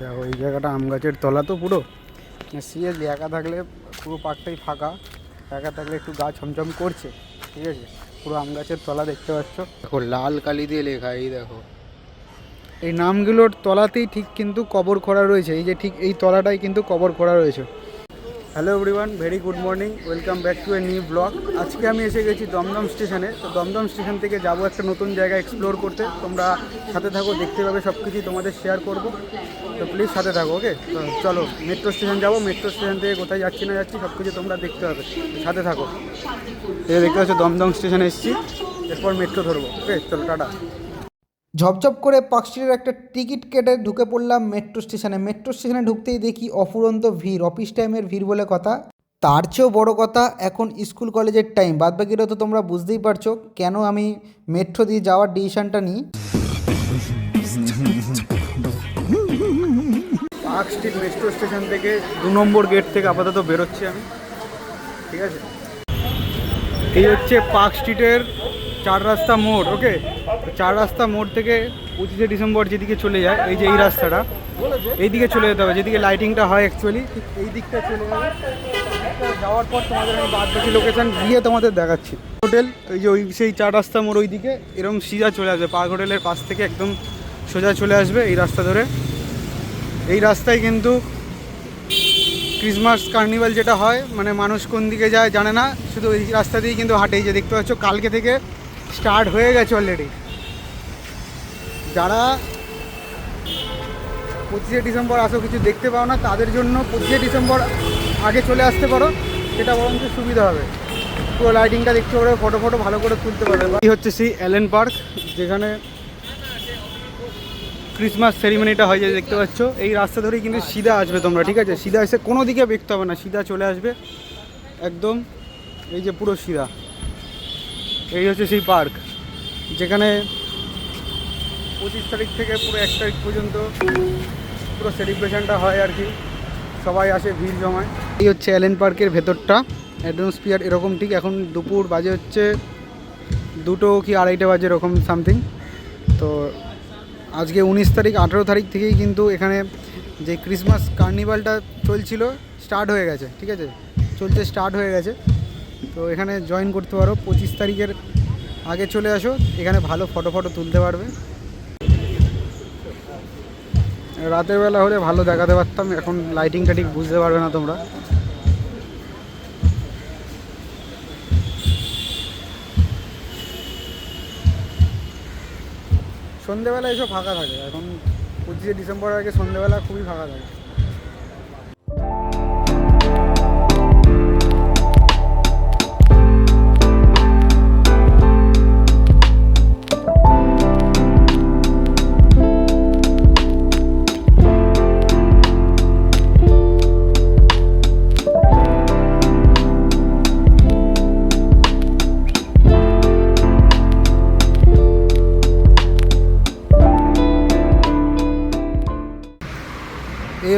দেখো এই জায়গাটা আম গাছের তলা তো পুরো। সিরিয়াসলি একা থাকলে পুরো পার্কটাই ফাঁকা। একা থাকলে একটু গা ছমছম করছে ঠিক আছে? পুরো আম গাছের তলা দেখতে পাচ্ছ। দেখো লাল কালি দিয়ে লেখা এই দেখো। এই নামগুলোর তলাতেই ঠিক কিন্তু কবর খোঁড়া রয়েছে। এই যে ঠিক এই তলাটাই কিন্তু কবর খোঁড়া রয়েছে। Hello everyone, very good morning, welcome back to a new blog. আজকে আমি এসে গেছি দমদম স্টেশনে। তো দমদম স্টেশন থেকে যাব একটা নতুন জায়গা এক্সপ্লোর করতে। তোমরা সাথে থাকো, দেখতে পাবে সব কিছুই তোমাদের শেয়ার করব। তো প্লিজ সাথে থাকো ওকে চলো মেট্রো স্টেশন যাব। মেট্রো স্টেশন থেকে কোথায় যাচ্ছি না যাচ্ছি সব কিছু তোমরা দেখতে তো সাথে থাকো। দেখতে পাচ্ছ, দমদম স্টেশনে এসেছি। এরপর মেট্রো ধরবো ওকে চলো, টাটা। ঝপঝপ করে পার্কস্ট্রিটের একটা টিকিট কেটে ঢুকে পড়লাম মেট্রো স্টেশনে। মেট্রো স্টেশনে ঢুকতেই দেখি অফুরন্ত ভিড়, অফিস টাইমের ভিড় বলে কথা। তার চেয়েও বড় কথা, এখন স্কুল কলেজের টাইম। বাদবাকিটা তো তোমরা বুঝতেই পারছ কেন আমি মেট্রো দিয়ে যাওয়ার ডিসিশনটা নিই। পার্ক স্ট্রিট মেট্রো স্টেশন থেকে দু নম্বর গেট থেকে আপাতত বেরোচ্ছি আমি। ঠিক আছে? এই হচ্ছে পার্ক স্ট্রিটের চার রাস্তা মোড় ওকে চার রাস্তা মোড় থেকে পঁচিশে ডিসেম্বর যেদিকে চলে যায়, এই যে এই রাস্তাটা এই দিকে চলে যেতে হবে, যেদিকে লাইটিংটা হয় অ্যাকচুয়ালি এই দিকটা চলে যাবে। যাওয়ার পর তোমাদের আমি বাদ বাকি লোকেশন গিয়ে তোমাদের দেখাচ্ছি। হোটেল ওই যে ওই সেই চার রাস্তা মোড় ওই দিকে এরকম সিধা চলে আসবে, পার্ক হোটেলের পাশ থেকে একদম সোজা চলে আসবে এই রাস্তা ধরে। এই রাস্তায় কিন্তু ক্রিসমাস, কার্নিভাল যেটা হয় মানে মানুষ কোন দিকে যায় জানে না, শুধু এই রাস্তা দিয়েই কিন্তু হাঁটে যে দেখতে পাচ্ছ, কালকে থেকে স্টার্ট হয়ে গেছে অলরেডি যারা পঁচিশে ডিসেম্বর আসো, কিছু দেখতে পাও না, তাদের জন্য পঁচিশে ডিসেম্বর আগে চলে আসতে পারো, সেটা বরঞ্চ সুবিধা হবে। পুরো লাইটিংটা দেখতে পারবে ফটো ফটো ভালো করে তুলতে পারবে। এই হচ্ছে সেই অ্যালেন পার্ক যেখানে ক্রিসমাস সেরিমনিটা হয়, যে দেখতে পাচ্ছ। এই রাস্তা ধরেই কিন্তু সিধা আসবে তোমরা, ঠিক আছে? সিধা এসে কোনো দিকে দেখতে হবে না, সিধা চলে আসবে। একদম এই যে পুরো সিধা। এই হচ্ছে সেই পার্ক, যেখানে পঁচিশ তারিখ থেকে পুরো এক তারিখ পর্যন্ত পুরো সেলিব্রেশনটা হয় আর কি। সবাই আসে ভিড় জমায়। এই হচ্ছে অ্যালেন পার্কের ভেতরটা, অ্যাটমসফিয়ার এরকম ঠিক এখন দুপুর বাজে হচ্ছে দুটো কি আড়াইটা বাজে এরকম সামথিং। তো আজকে উনিশ তারিখ, আঠেরো তারিখ থেকেই কিন্তু এখানে যে ক্রিসমাস কার্নিভালটা চলছিল স্টার্ট হয়ে গেছে, ঠিক আছে? চলতে স্টার্ট হয়ে গেছে। তো এখানে জয়েন করতে পারো। পঁচিশ তারিখের আগে চলে আসো। এখানে ভালো ফটো ফটো তুলতে পারবে। রাতের বেলা হলে ভালো দেখাতে পারতাম। এখন লাইটিংটা ঠিক বুঝতে পারবে না তোমরা। সন্ধেবেলা এসব ফাঁকা থাকে। এখন পঁচিশে ডিসেম্বর আগে সন্ধেবেলা খুবই ফাঁকা থাকে।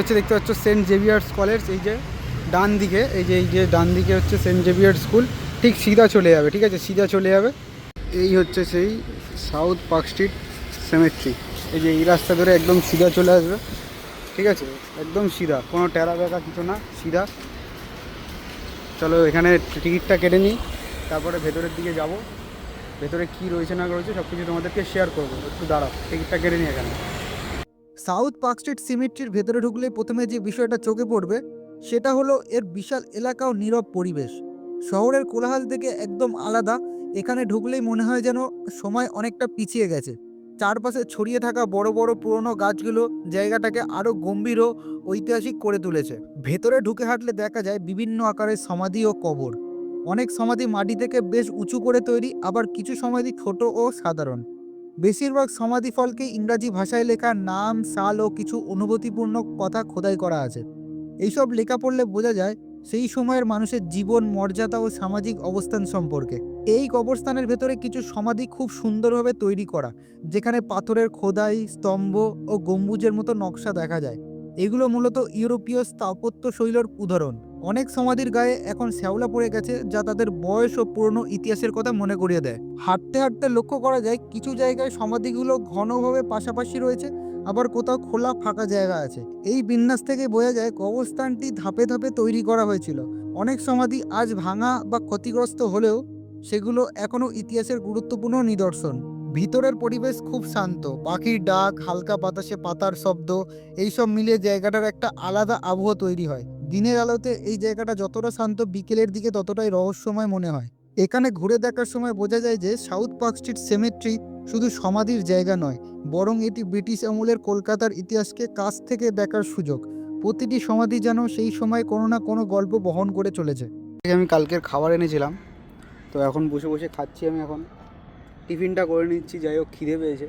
হচ্ছে দেখতে পাচ্ছ সেন্ট জেভিয়ার্স কলেজ, এই যে ডান দিকে, এই যে এই যে ডান দিকে হচ্ছে সেন্ট জেভিয়ার স্কুল, ঠিক সিধা চলে যাবে, ঠিক আছে? সিধা চলে যাবে। এই হচ্ছে সেই সাউথ পার্ক স্ট্রিট সেমেট্রি এই যে এই রাস্তা ধরে একদম সিধা চলে আসবে, ঠিক আছে? একদম সিধা, কোনো টেরা বেকা কিছু না, সিধা। চলো এখানে টিকিটটা কেটে নিই, তারপরে ভেতরের দিকে যাব। ভেতরে কি রয়েছে না রয়েছে সব কিছু তোমাদেরকে শেয়ার করব, একটু দাঁড়াও, টিকিটটা কেটে নিই এখানে। সাউথ পার্ক স্ট্রিট সিমেট্রির ভেতরে ঢুকলে প্রথমে যে বিষয়টা চোখে পড়বে, সেটা হলো এর বিশাল এলাকা ও নীরব পরিবেশ। শহরের কোলাহল থেকে একদম আলাদা, এখানে ঢুকলেই মনে হয় যেন সময় অনেকটা পিছিয়ে গেছে। চারপাশে ছড়িয়ে থাকা বড় বড় পুরনো গাছগুলো জায়গাটাকে আরও গম্ভীর ও ঐতিহাসিক করে তুলেছে। ভেতরে ঢুকে হাঁটলে দেখা যায় বিভিন্ন আকারের সমাধি ও কবর। অনেক সমাধি মাটি থেকে বেশ উঁচু করে তৈরি, আবার কিছু সমাধি ছোট ও সাধারণ। বেশিরভাগ সমাধি ফলকে ইংরাজি ভাষায় লেখা নাম, সাল ও কিছু অনুভূতিপূর্ণ কথা খোদাই করা আছে। এইসব লেখা পড়লে বোঝা যায় সেই সময়ের মানুষের জীবন, মর্যাদা ও সামাজিক অবস্থান সম্পর্কে। এই কবরস্থানের ভেতরে কিছু সমাধি খুব সুন্দরভাবে তৈরি করা, যেখানে পাথরের খোদাই, স্তম্ভ ও গম্বুজের মতো নকশা দেখা যায়। এগুলো মূলত ইউরোপীয় স্থাপত্য শৈলীর উদাহরণ। অনেক সমাধির গায়ে এখন শ্যাওলা পড়ে গেছে, যা তাদের বয়স ও পুরনো ইতিহাসের কথা মনে করিয়ে দেয়। হাঁটতে হাঁটতে লক্ষ্য করা যায়, কিছু জায়গায় সমাধিগুলো ঘনভাবে পাশাপাশি রয়েছে, আবার কোথাও খোলা ফাঁকা জায়গা আছে। এই বিন্যাস থেকে বোঝা যায়, কবরস্থানটি ধাপে ধাপে তৈরি করা হয়েছিল। অনেক সমাধি আজ ভাঙা বা ক্ষতিগ্রস্ত হলেও সেগুলো এখনও ইতিহাসের গুরুত্বপূর্ণ নিদর্শন। ভিতরের পরিবেশ খুব শান্ত। পাখির ডাক, হালকা বাতাসে পাতার শব্দ, এইসব মিলিয়ে জায়গাটার একটা আলাদা আবহাওয়া তৈরি হয়। দিনের আলোতে এই জায়গাটা যতটা শান্ত বিকেলের দিকে ততটাই রহস্যময় মনে হয়। এখানে ঘুরে দেখার সময় বোঝা যায় যে সাউথ পার্ক স্ট্রিট সেমেট্রি শুধু সমাধির জায়গা নয়, বরং এটি ব্রিটিশ আমলের কলকাতার ইতিহাসকে কাছ থেকে দেখার সুযোগ। প্রতিটি সমাধি যেন সেই সময় কোনো না কোনো গল্প বহন করে চলেছে। আমি কালকের খাবার এনেছিলাম, তো এখন বসে বসে খাচ্ছি আমি এখন। টিফিনটা করে নিচ্ছি, যাই হোক খিদে পেয়েছে।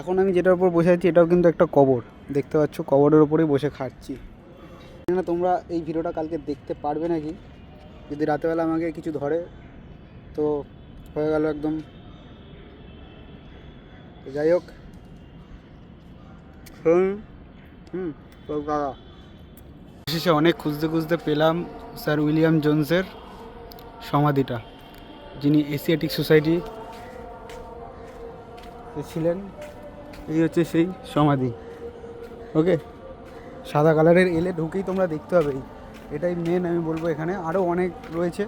এখন আমি যেটার উপর বসে আছি এটাও কিন্তু একটা কবর। দেখতে পাচ্ছ, কবরের ওপরেই বসে খাচ্ছি। না তোমরা এই ভিডিওটা কালকে দেখতে পারবে নাকি? যদি রাতেবেলা আমাকে কিছু ধরে, তো হয়ে গেল একদম। যাই হোক। হুম শেষে অনেক খুঁজতে খুঁজতে পেলাম স্যার উইলিয়াম জোনসের সমাধিটা, যিনি এশিয়াটিক সোসাইটি ছিলেন। এই হচ্ছে সেই সমাধি। ওকে সাদা কালারের এলে ঢুকেই তোমরা দেখতে হবে এটাই মেন আমি বলব এখানে। আরও অনেক রয়েছে।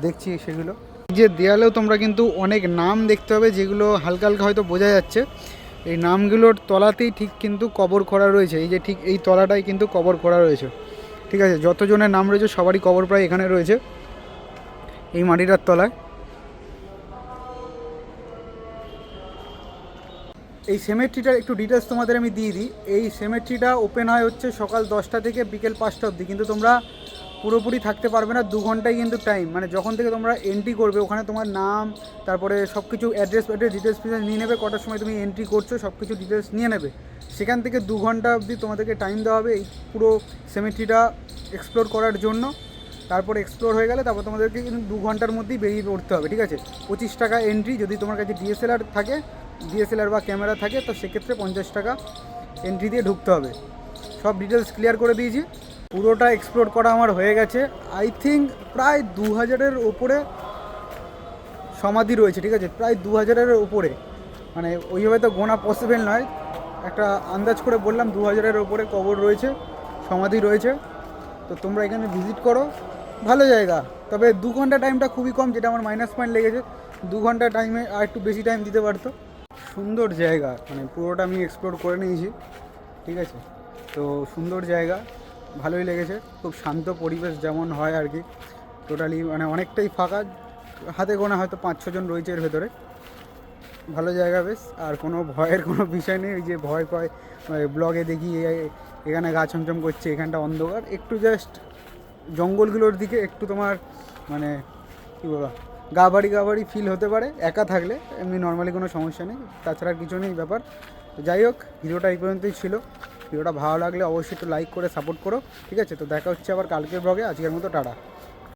দেখছি সেগুলো। যে দেয়ালেও তোমরা কিন্তু অনেক নাম দেখতে হবে যেগুলো হালকা হালকা হয়তো বোঝা যাচ্ছে। এই নামগুলোর তলাতেই ঠিক কিন্তু কবর করা রয়েছে। এই যে ঠিক এই তলাটাই কিন্তু কবর করা রয়েছে। ঠিক আছে? যতজনের নাম রয়েছে, সবারই কবর প্রায় এখানে রয়েছে। এই মাটিটার তলায়। এই সেমেট্রিটার একটু ডিটেলস তোমাদের আমি দিয়ে দিই। এই সেমেট্রিটা ওপেন হয় হচ্ছে সকাল দশটা থেকে বিকেল পাঁচটা অবধি। কিন্তু তোমরা পুরোপুরি থাকতে পারবে না, দু ঘন্টাই কিন্তু টাইম মানে যখন থেকে তোমরা এন্ট্রি করবে, ওখানে তোমার নাম, তারপরে সব কিছু অ্যাড্রেস অ্যাড্রেস ডিটেলস ফিটেলস নিয়ে নেবে, কটার সময় তুমি এন্ট্রি করছ সব কিছু ডিটেলস নিয়ে নেবে। সেখান থেকে দু ঘণ্টা অবধি তোমাদেরকে টাইম দেওয়া হবে এই পুরো সেমেট্রিটা এক্সপ্লোর করার জন্য। তারপর এক্সপ্লোর হয়ে গেলে তারপর তোমাদেরকে কিন্তু দু ঘণ্টার মধ্যেই বেরিয়ে পড়তে হবে, ঠিক আছে? পঁচিশ টাকা এন্ট্রি যদি তোমার কাছে ডিএসএলআর থাকে ডিএসএলআর বা ক্যামেরা থাকে, তো সেক্ষেত্রে পঞ্চাশ টাকা এন্ট্রি দিয়ে ঢুকতে হবে। সব ডিটেলস ক্লিয়ার করে দিয়েছি। পুরোটা এক্সপ্লোর করা আমার হয়ে গেছে। আই থিঙ্ক প্রায় দু হাজারের ওপরে সমাধি রয়েছে, ঠিক আছে? প্রায় দু হাজারের ওপরে মানে ওইভাবে তো গোনা পসিবল নয়। একটা আন্দাজ করে বললাম, দু হাজারের ওপরে কবর রয়েছে, সমাধি রয়েছে। তো তোমরা এখানে ভিজিট করো। ভালো জায়গা। তবে দু ঘণ্টা টাইমটা খুবই কম, যেটা আমার মাইনাস পয়েন্ট লেগেছে। দু ঘণ্টা টাইমে আর একটু বেশি টাইম দিতে পারতো। সুন্দর জায়গা মানে পুরোটা আমি এক্সপ্লোর করে নিয়েছি, ঠিক আছে? তো সুন্দর জায়গা, ভালোই লেগেছে, খুব শান্ত পরিবেশ যেমন হয় আর কি টোটালি মানে অনেকটাই ফাঁকা, হাতে গোনা হয়তো পাঁচ ছজন রয়েছে এর ভেতরে, ভালো জায়গা বেশ, আর কোনো ভয়ের কোনো বিষয় নেই, ওই যে ভয় কয় ব্লগে দেখি এখানে গা ছমছম করছে, এখানটা অন্ধকার, একটু জাস্ট জঙ্গলগুলোর দিকে একটু তোমার মানে কী বলো গা বাড়ি ফিল হতে পারে, একা থাকলে এমনি নর্মালি কোনো সমস্যা নেই, তাছাড়া কিছু নেই ব্যাপার। যাই হোক, ভিডিওটা এই পর্যন্তই ছিল। ভিডিওটা ভালো লাগলে অবশ্যই একটু লাইক করে সাপোর্ট করো, ঠিক আছে? তো দেখা হচ্ছে আবার কালকের ব্লগে আজকের মতো টাটা।